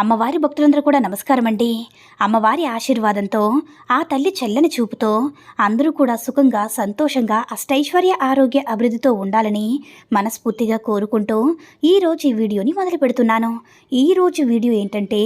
అమ్మవారి భక్తులందరూ కూడా నమస్కారం అండి అమ్మవారి ఆశీర్వాదంతో ఆ తల్లి చల్లని చూపుతో అందరూ కూడా సుఖంగా సంతోషంగా అష్టైశ్వర్య ఆరోగ్య అభివృద్ధితో ఉండాలని మనస్ఫూర్తిగా కోరుకుంటూ ఈరోజు ఈ వీడియోని మొదలు పెడుతున్నాను. ఈరోజు వీడియో ఏంటంటే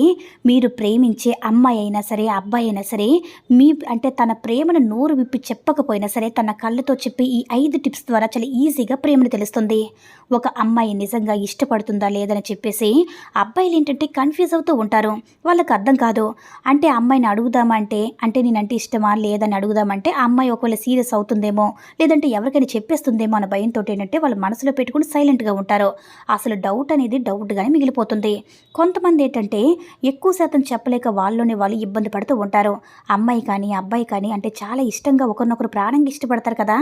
మీరు ప్రేమించే అమ్మాయి అయినా సరే అబ్బాయి అయినా సరే మీ అంటే తన ప్రేమను నోరు విప్పి చెప్పకపోయినా సరే తన కళ్ళతో చెప్పి ఈ ఐదు టిప్స్ ద్వారా చాలా ఈజీగా ప్రేమను తెలుస్తుంది. ఒక అమ్మాయి నిజంగా ఇష్టపడుతుందా లేదని చెప్పేసి అబ్బాయిలు ఏంటంటే కన్ఫ్యూజ్ అవుతూ ఉంటారు. వాళ్ళకి అర్థం కాదు. అంటే అమ్మాయిని అడుగుదామంటే అంటే నేనంటే ఇష్టమా? లేదని అడుగుదామంటే ఆ అమ్మాయి ఒకవేళ సీరియస్ అవుతుందేమో లేదంటే ఎవరికైనా చెప్పేస్తుందేమో అన్న భయంతో ఏంటంటే వాళ్ళు మనసులో పెట్టుకుని సైలెంట్గా ఉంటారు. అసలు డౌట్ అనేది డౌట్గానే మిగిలిపోతుంది. కొంతమంది ఏంటంటే ఎక్కువ శాతం చెప్పలేక వాళ్ళలోనే వాళ్ళు ఇబ్బంది పడుతూ ఉంటారు. అమ్మాయి కానీ అబ్బాయి కానీ అంటే చాలా ఇష్టంగా ఒకరినొకరు ప్రాణంగా ఇష్టపడతారు కదా.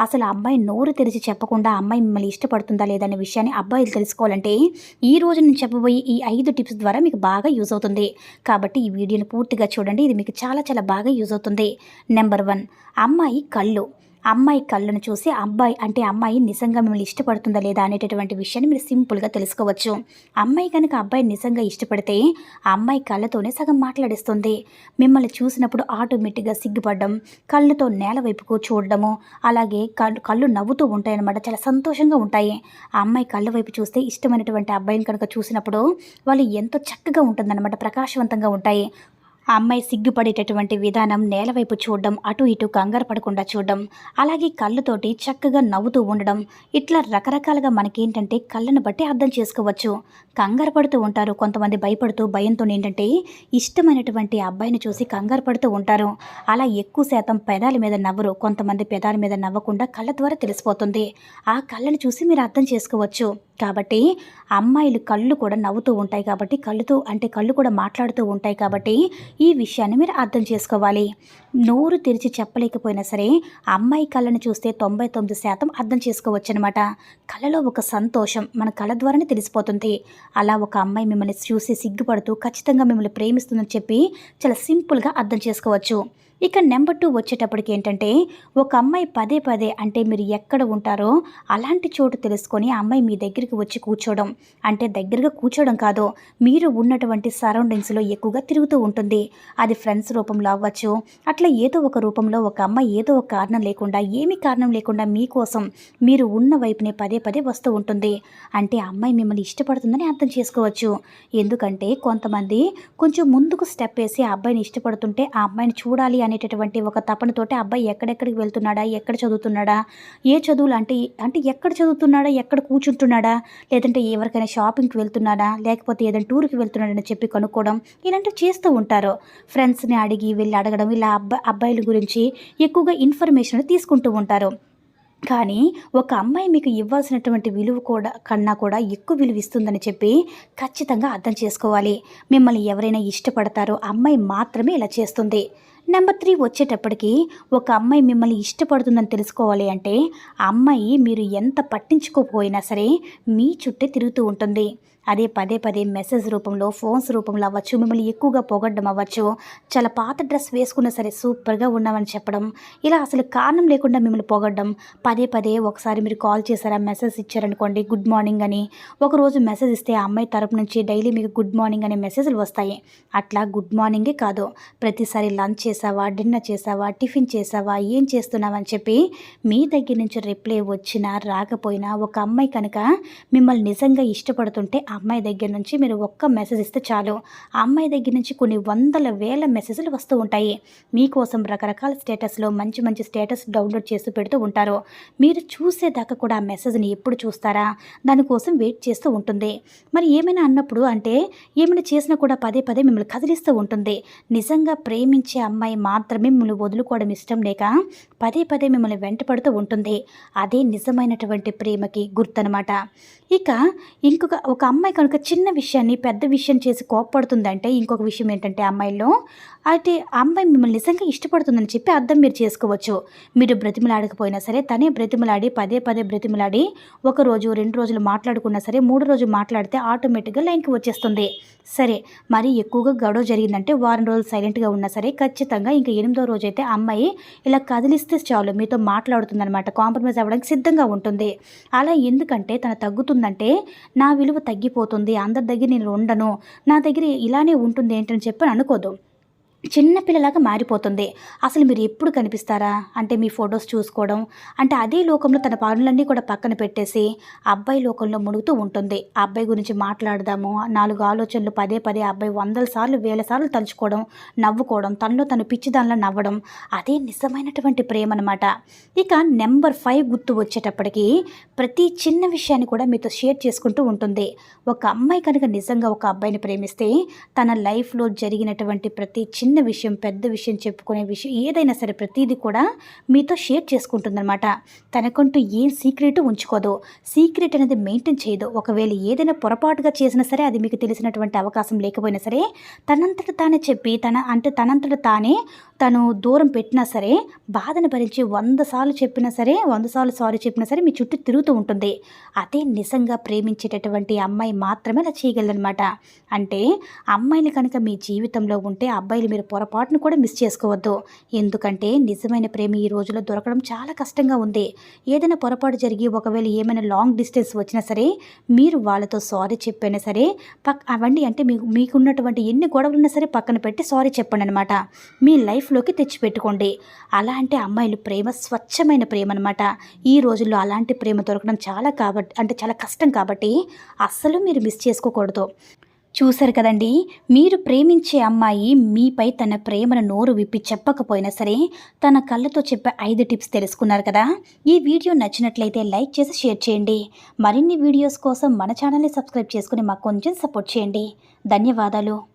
అసలు ఆ అమ్మాయి నోరు తెరిచి చెప్పకుండా అమ్మాయి మిమ్మల్ని ఇష్టపడుతుందా లేదనే విషయాన్ని అబ్బాయిలు తెలుసుకోవాలంటే ఈ రోజు నేను చెప్పబోయే ఈ ఐదు టిప్స్ ద్వారా మీకు బాగా యూజ్ అవుతుంది. కాబట్టి ఈ వీడియోని పూర్తిగా చూడండి. ఇది మీకు చాలా చాలా బాగా యూజ్ అవుతుంది. నెంబర్ వన్ అమ్మాయి కళ్ళు. అమ్మాయి కళ్ళను చూసి అబ్బాయి అంటే అమ్మాయి నిజంగా మిమ్మల్ని ఇష్టపడుతుందా లేదా? అనేటటువంటి విషయాన్ని మీరు సింపుల్గా తెలుసుకోవచ్చు. అమ్మాయి కనుక అబ్బాయి నిజంగా ఇష్టపడితే ఆ అమ్మాయి కళ్ళతోనే సగం మాట్లాడిస్తుంది. మిమ్మల్ని చూసినప్పుడు ఆటోమేటిక్గా సిగ్గుపడడం కళ్ళతో నేల వైపుకు చూడడము అలాగే కళ్ళు కళ్ళు నవ్వుతూ ఉంటాయి అన్నమాట చాలా సంతోషంగా ఉంటాయి. ఆ అమ్మాయి కళ్ళ వైపు చూస్తే ఇష్టమైనటువంటి అబ్బాయిని కనుక చూసినప్పుడు వాళ్ళు ఎంతో చక్కగా ఉంటుందన్నమాట. ప్రకాశవంతంగా ఉంటాయి. ఆ అమ్మాయి సిగ్గుపడేటటువంటి విధానం నేలవైపు చూడడం అటు ఇటు కంగారు పడకుండా చూడడం అలాగే కళ్ళతోటి చక్కగా నవ్వుతూ ఉండడం ఇట్లా రకరకాలుగా మనకేంటంటే కళ్ళను బట్టి అర్థం చేసుకోవచ్చు. కంగారు పడుతూ ఉంటారు. కొంతమంది భయపడుతూ భయంతో ఏంటంటే ఇష్టమైనటువంటి అబ్బాయిని చూసి కంగారు పడుతూ ఉంటారు. అలా ఎక్కువ శాతం పెదాల మీద నవ్వరు. కొంతమంది పెదాల మీద నవ్వకుండా కళ్ళ ద్వారా తెలిసిపోతుంది. ఆ కళ్ళను చూసి మీరు అర్థం చేసుకోవచ్చు. కాబట్టి అమ్మాయిలు కళ్ళు కూడా నవ్వుతూ ఉంటాయి కాబట్టి కళ్ళుతో అంటే కళ్ళు కూడా మాట్లాడుతూ ఉంటాయి కాబట్టి ఈ విషయాన్ని మీరు అర్థం చేసుకోవాలి. నోరు తెరిచి చెప్పలేకపోయినా సరే అమ్మాయి కళ్ళను చూస్తే తొంభై తొమ్మిది శాతం అర్థం చేసుకోవచ్చు అనమాట కళ్ళలో ఒక సంతోషం మన కళ్ళ ద్వారానే తెలిసిపోతుంది. అలా ఒక అమ్మాయి మిమ్మల్ని చూసి సిగ్గుపడుతూ ఖచ్చితంగా మిమ్మల్ని ప్రేమిస్తుందని చెప్పి చాలా సింపుల్గా అర్థం చేసుకోవచ్చు. ఇక నెంబర్ టూ వచ్చేటప్పటికి ఏంటంటే ఒక అమ్మాయి పదే పదే అంటే మీరు ఎక్కడ ఉంటారో అలాంటి చోటు తెలుసుకొని ఆ అమ్మాయి మీ దగ్గరికి వచ్చి కూర్చోవడం అంటే దగ్గరగా కూర్చోవడం కాదు మీరు ఉన్నటువంటి సరౌండింగ్స్లో ఎక్కువగా తిరుగుతూ ఉంటుంది. అది ఫ్రెండ్స్ రూపంలో అవ్వచ్చు అట్లా ఏదో ఒక రూపంలో ఒక అమ్మాయి ఏదో ఒక కారణం లేకుండా ఏమి కారణం లేకుండా మీకోసం మీరు ఉన్న వైపునే పదే పదే వస్తూ ఉంటుంది. అంటే అమ్మాయి మిమ్మల్ని ఇష్టపడుతుందని అర్థం చేసుకోవచ్చు. ఎందుకంటే కొంతమంది కొంచెం ముందుకు స్టెప్ వేసి ఆ అబ్బాయిని ఇష్టపడుతుంటే ఆ అమ్మాయిని చూడాలి అనేటటువంటి ఒక తపనతోటి అబ్బాయి ఎక్కడెక్కడికి వెళ్తున్నాడా? ఎక్కడ చదువుతున్నాడా? ఏ చదువులు అంటే అంటే ఎక్కడ చదువుతున్నాడా? ఎక్కడ కూర్చుంటున్నాడా? లేదంటే ఎవరికైనా షాపింగ్కి వెళ్తున్నాడా? లేకపోతే ఏదైనా టూర్కి వెళ్తున్నాడని చెప్పి కనుక్కోవడం ఇలాంటివి చేస్తూ ఉంటారు. ఫ్రెండ్స్ని అడిగి వెళ్ళి అడగడం ఇలా అబ్బా అబ్బాయిల గురించి ఎక్కువగా ఇన్ఫర్మేషన్ తీసుకుంటూ ఉంటారు. కానీ ఒక అమ్మాయి మీకు ఇవ్వాల్సినటువంటి విలువ కూడా కన్నా కూడా ఎక్కువ విలువ ఇస్తుందని చెప్పి ఖచ్చితంగా అర్థం చేసుకోవాలి. మిమ్మల్ని ఎవరైనా ఇష్టపడతారో అమ్మాయి మాత్రమే ఇలా చేస్తుంది. నెంబర్ త్రీ వచ్చేటప్పటికి ఒక అమ్మాయి మిమ్మల్ని ఇష్టపడుతుందని తెలుసుకోవాలి అంటే ఆ అమ్మాయి మీరు ఎంత పట్టించుకోకపోయినా సరే మీ చుట్టే తిరుగుతూ ఉంటుంది. అదే పదే పదే మెసేజ్ రూపంలో ఫోన్స్ రూపంలో అవ్వచ్చు మిమ్మల్ని ఎక్కువగా పొగడ్డం అవ్వచ్చు. చాలా పాత డ్రెస్ వేసుకున్నా సరే సూపర్గా ఉన్నామని చెప్పడం. ఇలా అసలు కారణం లేకుండా మిమ్మల్ని పొగడ్డం. పదే పదే ఒకసారి మీరు కాల్ చేశారా మెసేజ్ ఇచ్చారనుకోండి గుడ్ మార్నింగ్ అని. ఒకరోజు మెసేజ్ ఇస్తే ఆ అమ్మాయి తరపు నుంచి డైలీ మీకు గుడ్ మార్నింగ్ అనే మెసేజ్లు వస్తాయి. అట్లా గుడ్ మార్నింగే కాదు. ప్రతిసారి లంచ్ చేసావా డిన్నర్ చేసావా టిఫిన్ చేసావా ఏం చేస్తున్నావని చెప్పి మీ దగ్గర నుంచి రిప్లై వచ్చినా రాకపోయినా ఒక అమ్మాయి కనుక మిమ్మల్ని నిజంగా ఇష్టపడుతుంటే అమ్మాయి దగ్గర నుంచి మీరు ఒక్క మెసేజ్ ఇస్తే చాలు. ఆ అమ్మాయి దగ్గర నుంచి కొన్ని వందల వేల మెసేజ్లు వస్తూ ఉంటాయి. మీకోసం రకరకాల స్టేటస్లో మంచి మంచి స్టేటస్ డౌన్లోడ్ చేస్తూ పెడుతూ ఉంటారు. మీరు చూసేదాకా కూడా ఆ మెసేజ్ని ఎప్పుడు చూస్తారా? దానికోసం వెయిట్ చేస్తూ ఉంటుంది. మరి ఏమైనా అన్నప్పుడు అంటే ఏమైనా చేసినా కూడా పదే పదే మిమ్మల్ని కదిలిస్తూ ఉంటుంది. నిజంగా ప్రేమించే అమ్మాయి మాత్రమే మిమ్మల్ని వదులుకోవడం ఇష్టం లేక పదే పదే మిమ్మల్ని వెంటపడుతూ ఉంటుంది. అదే నిజమైనటువంటి ప్రేమకి గుర్తనమాట ఇక ఇంకొక ఒక అమ్మాయి అమ్మాయి కనుక చిన్న విషయాన్ని పెద్ద విషయం చేసి కోప్పడుతుందంటే ఇంకొక విషయం ఏంటంటే అమ్మాయిలో అయితే అమ్మాయి మిమ్మల్ని నిజంగా ఇష్టపడుతుందని చెప్పి అర్థం మీరు చేసుకోవచ్చు. మీరు బ్రతిమలాడకపోయినా సరే తనే బ్రతిమలాడి పదే పదే బ్రతిమలాడి ఒక రోజు రెండు రోజులు మాట్లాడుకున్నా సరే మూడు రోజులు మాట్లాడితే ఆటోమేటిక్గా లైన్కి వచ్చేస్తుంది. సరే మరి ఎక్కువగా గొడవ జరిగిందంటే వారం రోజులు సైలెంట్గా ఉన్నా సరే ఖచ్చితంగా ఇంకా ఎనిమిదో రోజు అయితే అమ్మాయి ఇలా కదిలిస్తే చాలు మీతో మాట్లాడుతుందనమాట కాంప్రమైజ్ అవ్వడానికి సిద్ధంగా ఉంటుంది. అలా ఎందుకంటే తన తగ్గుతుందంటే నా విలువ వెళ్ళిపోతుంది. అందరి దగ్గర నేను ఉండను. నా దగ్గర ఇలానే ఉంటుంది ఏంటని చెప్పి అనుకోదు. చిన్నపిల్లలాగా మారిపోతుంది. అసలు మీరు ఎప్పుడు కనిపిస్తారా? అంటే మీ ఫొటోస్ చూసుకోవడం. అంటే అదే లోకంలో తన పనులన్నీ కూడా పక్కన పెట్టేసి అబ్బాయి లోకంలో మునుగుతూ ఉంటుంది. ఆ అబ్బాయి గురించి మాట్లాడదాము. నాలుగు ఆలోచనలు పదే పదే అబ్బాయి వందల సార్లు వేల సార్లు తలుచుకోవడం నవ్వుకోవడం తనలో తను పిచ్చిదానిలో నవ్వడం. అదే నిజమైనటువంటి ప్రేమ అనమాట ఇక నెంబర్ ఫైవ్ గుర్తు వచ్చేటప్పటికి ప్రతి చిన్న విషయాన్ని కూడా మీతో షేర్ చేసుకుంటూ ఉంటుంది. ఒక అమ్మాయి కనుక నిజంగా ఒక అబ్బాయిని ప్రేమిస్తే తన లైఫ్లో జరిగినటువంటి ప్రతి చిన్న చిన్న విషయం పెద్ద విషయం చెప్పుకునే విషయం ఏదైనా సరే ప్రతిదీ కూడా మీతో షేర్ చేసుకుంటుందన్నమాట. తనకంటూ ఏం సీక్రెట్ ఉంచుకోదు. సీక్రెట్ అనేది మెయింటైన్ చేయదు. ఒకవేళ ఏదైనా పొరపాటుగా చేసినా సరే అది మీకు తెలిసినటువంటి అవకాశం లేకపోయినా సరే తనంతట తానే చెప్పి తన అంటే తనంతట తానే తను దూరం పెట్టినా సరే బాధను భరించి వంద సార్లు చెప్పినా సరే వంద సార్లు సారీ చెప్పినా సరే మీ చుట్టూ తిరుగుతూ ఉంటుంది. అదే నిజంగా ప్రేమించేటటువంటి అమ్మాయి మాత్రమే అలా చేయగలదనమాట అంటే అమ్మాయిలు కనుక మీ జీవితంలో ఉంటే అబ్బాయిలు మీరు పొరపాటును కూడా మిస్ చేసుకోవద్దు. ఎందుకంటే నిజమైన ప్రేమ ఈ రోజుల్లో దొరకడం చాలా కష్టంగా ఉంది. ఏదైనా పొరపాటు జరిగి ఒకవేళ ఏమైనా లాంగ్ డిస్టెన్స్ వచ్చినా సరే మీరు వాళ్ళతో సారీ చెప్పైనా సరే పక్ అవండి అంటే మీకు మీకున్నటువంటి ఎన్ని గొడవలు ఉన్నా సరే పక్కన పెట్టి సారీ చెప్పండి అనమాట మీ లైఫ్లోకి తెచ్చిపెట్టుకోండి. అలా అంటే అమ్మాయిలు ప్రేమ స్వచ్ఛమైన ప్రేమ అనమాట ఈ రోజుల్లో అలాంటి ప్రేమ దొరకడం చాలా కాబట్టి అంటే చాలా కష్టం కాబట్టి అస్సలు మీరు మిస్ చేసుకోకూడదు. చూశారు కదండి? మీరు ప్రేమించే అమ్మాయి మీపై తన ప్రేమను నోరు విప్పి చెప్పకపోయినా సరే తన కళ్ళతో చెప్పే ఐదు టిప్స్ తెలుసుకున్నారు కదా? ఈ వీడియో నచ్చినట్లయితే లైక్ చేసి షేర్ చేయండి. మరిన్ని వీడియోస్ కోసం మన ఛానల్ని సబ్స్క్రైబ్ చేసుకుని మాకు కొంచెం సపోర్ట్ చేయండి. ధన్యవాదాలు.